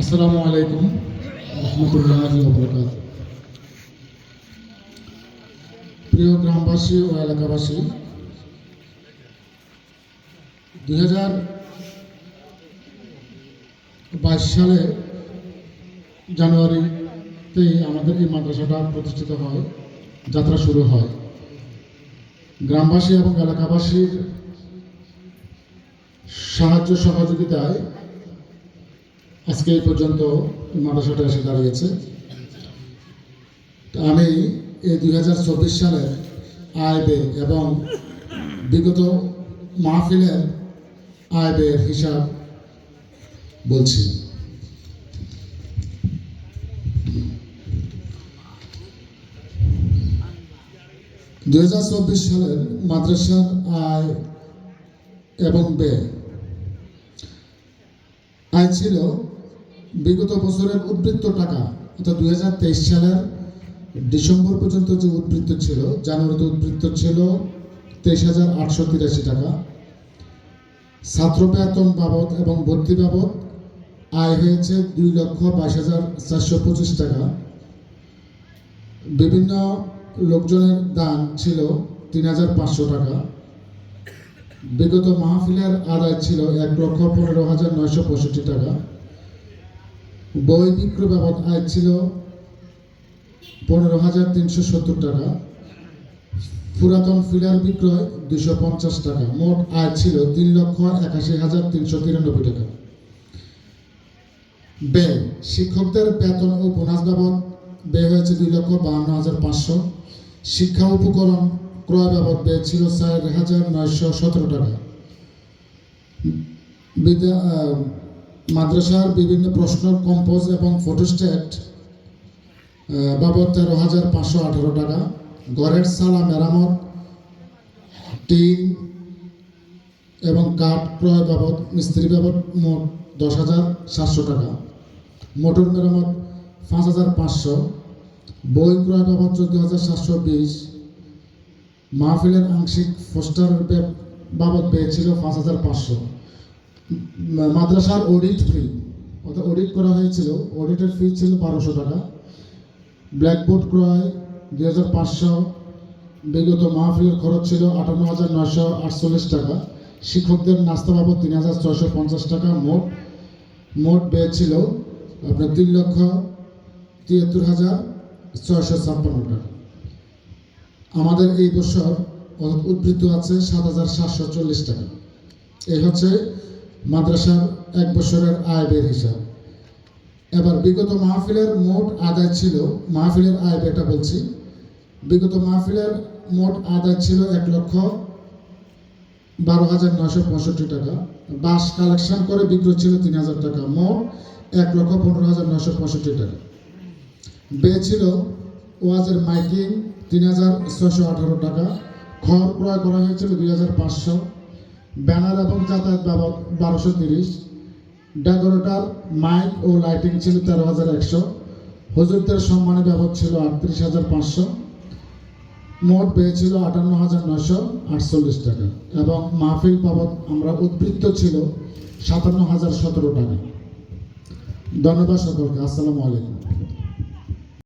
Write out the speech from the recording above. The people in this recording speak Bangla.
আসসালামু আলাইকুম রহমতুল্লাহ বরকাত প্রিয় গ্রামবাসী ও এলাকাবাসী, দুই বাইশ সালে জানুয়ারিতেই আমাদের এই মাদ্রাসাটা প্রতিষ্ঠিত হয়, যাত্রা শুরু হয়। গ্রামবাসী এবং এলাকাবাসীর সাহায্য সহযোগিতায় আজকে এই পর্যন্ত মাদ্রাসাটা এসে দাঁড়িয়েছে। আমি এই দুই হাজার চব্বিশ সালের আয় ব্যয় এবং বিগত মাহফিলের আয় ব্যয়ের হিসাব বলছি। দুই হাজার চব্বিশ সালের মাদ্রাসার আয় এবং ব্যয় আয় ছিল বিগত বছরের উদ্বৃত্ত টাকা, অর্থাৎ দুই হাজার তেইশ সালের ডিসেম্বর পর্যন্ত যে উদ্বৃত্ত ছিল, জানুয়ারিতে উদ্বৃত্ত ছিল তেইশ হাজার আটশো তিরাশি টাকা। ছাত্র বেতন বাবদ এবং ভর্তি বাবদ আয় হয়েছে দুই লক্ষ বাইশ হাজার চারশো পঁচিশ টাকা। বিভিন্ন লোকজনের দান ছিল তিন হাজার পাঁচশো টাকা। বিগত মাহফিলের আদায় ছিল এক লক্ষ পনেরো হাজার নয়শো পঁয়ষট্টি টাকা। বই বিক্রয় বাবদ আয় ছিল পনেরো হাজার তিনশো সত্তর টাকা। পুরাতন ফিলার বিক্রয় দুশো পঞ্চাশ টাকা। মোট আয় ছিল তিন লক্ষ একাশি হাজার তিনশো তিরানব্বই টাকা। ব্যয়। শিক্ষকদের বেতন ও বোনাস বাবদ ব্যয় হয়েছে দুই লক্ষ বাহান্ন হাজার পাঁচশো। শিক্ষা উপকরণ ক্রয় বাবদ ব্যয় ছিল চার হাজার নয়শো সতেরো টাকা। বিদ্যা মাদ্রাসার বিভিন্ন প্রশ্ন কম্পোজ এবং ফটোস্টেট আহ, বাবদ তেরো হাজার পাঁচশো আঠারো টাকা। ঘরের সালা মেরামত টিন এবং কাঠ ক্রয় বাবদ মিস্ত্রি বাবদ মোট দশ হাজার সাতশো টাকা। মোটর মেরামত পাঁচ হাজার পাঁচশো। বই ক্রয় বাবদ চোদ্দ হাজার সাতশো বিশ। মাহফিলের আংশিক পোস্টার বাবদ ব্যয় ছিল পাঁচ হাজার পাঁচশো। মাদ্রাসার অডিট ফি অর্থাৎ অডিট করা হয়েছিল। অডিটের ফি ছিল বারোশো টাকা। ব্ল্যাকবোর্ড ক্রয় দুই হাজার পাঁচশো। বিগত মাহফিলের খরচ ছিল আটান্ন হাজার নয়শো আটচল্লিশ টাকা। শিক্ষকদের নাস্তা বাবদ তিন হাজার ছয়শো পঞ্চাশ টাকা। মোট মোট ব্যয় ছিল আপনার তিন লক্ষ তিয়াত্তর হাজার ছয়শো ছাপ্পান্ন টাকা। আমাদের এই বছর উদ্বৃত্ত আছে সাত হাজার সাতশো চল্লিশ টাকা। এই হচ্ছে মাদ্রাসার এক বছরের আয় ব্যয়ের হিসাব। এবার বিগত মাহফিলের মোট আদায় ছিল, মাহফিলের আয় ব্যয়টা বলছি, বিগত মাহফিলের মোট আদায় ছিল এক লক্ষ বারো হাজার নশো পঁয়ষট্টি টাকা। বাস কালেকশন করে বিক্রয় ছিল তিন হাজার টাকা, মোট এক লক্ষ পনেরো হাজার নশো পঁয়ষট্টি টাকা। ব্যয় ছিল ওয়াজের মাইকিং তিন হাজার ছশো আঠারো টাকা। খড় ক্রয় করা হয়েছিল দুই হাজার পাঁচশো। ব্যানার এবং যাতায়াত বাবদ বারোশো তিরিশ। ডেকোরেটর, মাইক ও লাইটিং ছিল তেরো হাজার একশো। হুজুরদের সম্মানে বাবদ ছিল আটত্রিশ হাজার পাঁচশো। মোট ব্যয় ছিল আটান্ন হাজার নয়শো আটচল্লিশ টাকা এবং মাহফিল বাবদ আমরা উদ্বৃত্ত ছিল সাতান্ন হাজার সতেরো টাকা। ধন্যবাদ সকলকে। আসসালামু আলাইকুম।